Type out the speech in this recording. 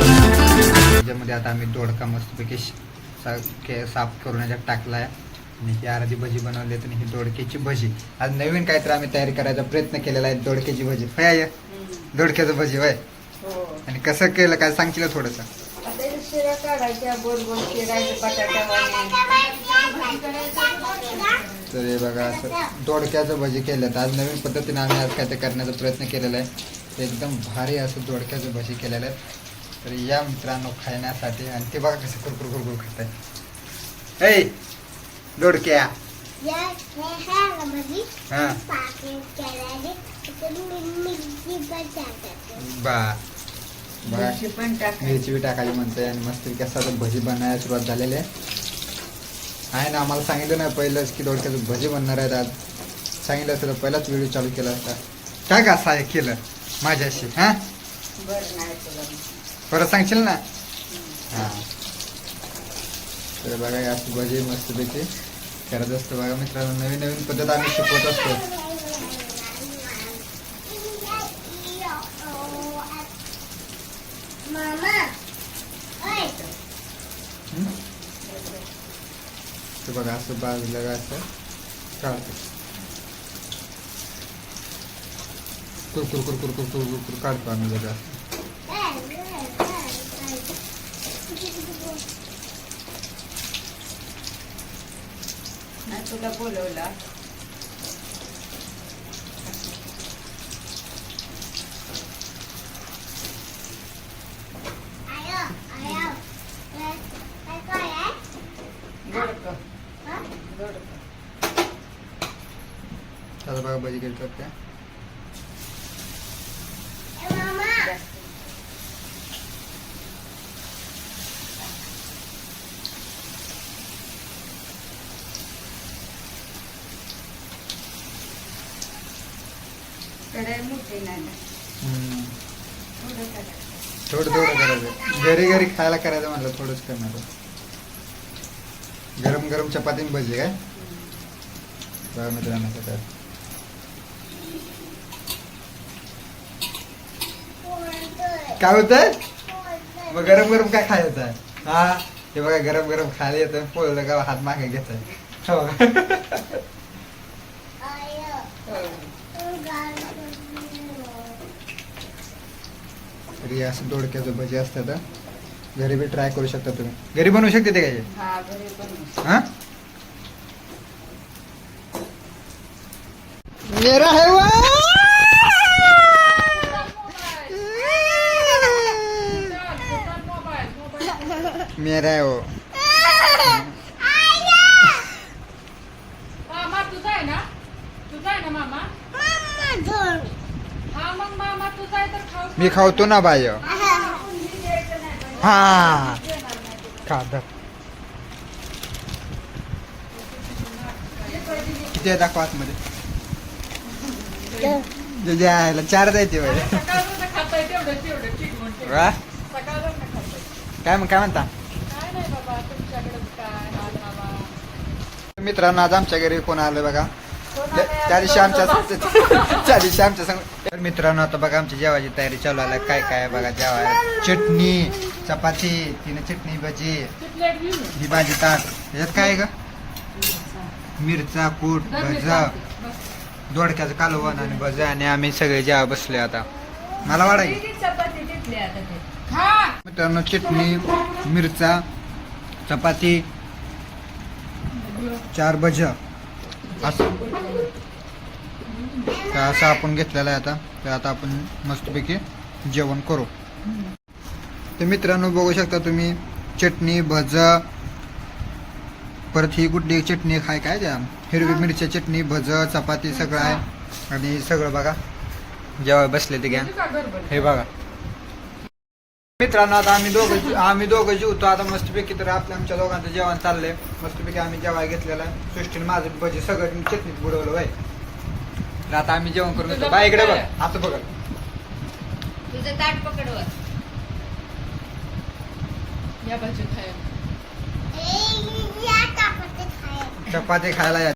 त्याच्यामध्ये आता आम्ही दोडका मस्तपैकी साफ करून याच्यात टाकलाय. आणि ही अर्धी भजी बनवली आणि ही दोडक्याची भजी. आज नवीन काहीतरी आम्ही तयारी करायचा प्रयत्न केलेला आहे दोडक्याची भजी. होय? दोडक्याचं भजी होय? हो. आणि कसं केलं काय सांगशील थोडस? शिरा काढायच्या गोल तर हे बघा असं दोडक्याचं भजी केलं. तर आज नवीन पद्धतीने आम्ही आज काय ते करण्याचा प्रयत्न केलेला आहे. ते एकदम भारी असं दोडक्याचं भजी केलेलं आहे. तर या मित्रांनो खाण्यासाठी. आणि ते बघा कसं कुरकुर कुरकुर खात आहे दोडक्या हा. बा. बघा मिरची पण टाकायची. मिरची बी टाकायची म्हणते आणि मस्त कसं आता भजी बनायला सुरुवात झालेली आहे. आहे ना आम्हाला सांगितलं नाही पहिलंच की दोडक्याचं भजी बनणार आहेत आज. सांगितलं असतं तर पहिलाच व्हिडिओ चालू केला असता काय का असं आहे केलं? माझ्याशी हां? बरं नाही तुला परत सांगशील ना? हां. तर बघा हे असं भजी मस्तपैकी करत असतो बघा मित्रांनो नवीन नवीन पद्धत आम्ही शिकवत असतो? ते बघा असं बाजूला का असं? काढतो. कुरकुर कुरकुर कुरकुर कुरकुर काढतो आम्ही बघा. तुला बोलवला. त्याला बघा भजी घेतात त्या कढई मोठी नाही ना. हम्म. थोडं करायचं थोडं थोडं करायचं. घरी घरी खायला करायचं म्हणलं थोडंच करणार गरम गरम चपाती आणि भजी काय? बघा मित्रांनो कसं आहे. काय होतंय? मग गरम गरम काय खायचं? आहे हा? हे बघा गरम गरम खायला येतं पोळलं का हात मागे घेत आहे तरी असं दोडक्याचं भजी असतं तर घरी बी ट्राय करू शकता तुम्ही. घरी बनवू शकते ते काय हा घरी बनवू हाँ? मेरा है वो! मेरा है वो। मामा तुझा आहे ना? तुझा आहे ना मामा हा मग मामा तुझा आहे तर खाऊ मी खावतो ना बाय हा. खा धर. किती आहे दाखवा आतमध्ये. आईला चार द्यायचे खाताय काय मग काय म्हणता? मित्रांनो आज आमच्या घरी कोण आलं बघा? त्या दिवशी आमच्या त्या दिवशी आमच्या संग तर मित्रांनो आता बघा आमची जेवायची तयारी चालू आहे. काय काय आहे बघा जेवाय चटणी चपाती तिने चटणी भाजी. ही भाजी ताट त्याच्यात काय आहे ग? मिरचा कूट भज दोडक्याचं कालवण आणि भज आणि आम्ही सगळे जेवा बसले आता. मला वाढाय किती चपाती तिथली आता ते? खा. मित्रांनो चटणी मिरचा चपाती चार भज. असं. तर असं आपण घेतलेलं आहे आता. तर आता आपण मस्तपैकी जेवण करू. तर मित्रांनो बघू शकता तुम्ही चटणी भज परत ही कुठली चटणी खाय काय त्या? हिरवी मिरची चटणी भज चपाती सगळं आहे. आणि सगळं बघा. जेव्हा बसले ते घ्या. हे बघा. मित्रांनो आता आम्ही दोघं आम्ही दोघं जेवतो आता मस्तपैकी तर आपल्या आमच्या दोघांचं जेवण चाललंय. मस्तपैकी आम्ही जेवाय घेतलेलं आहे. सृष्टीने माझं भजी सगळं चटणीत बुडवलं बाय आता आम्ही जेवण करून येतो बाय इकडे बघ. असं बघ तुझं ताट पकडवर. या बाजू खाय चपाती खायला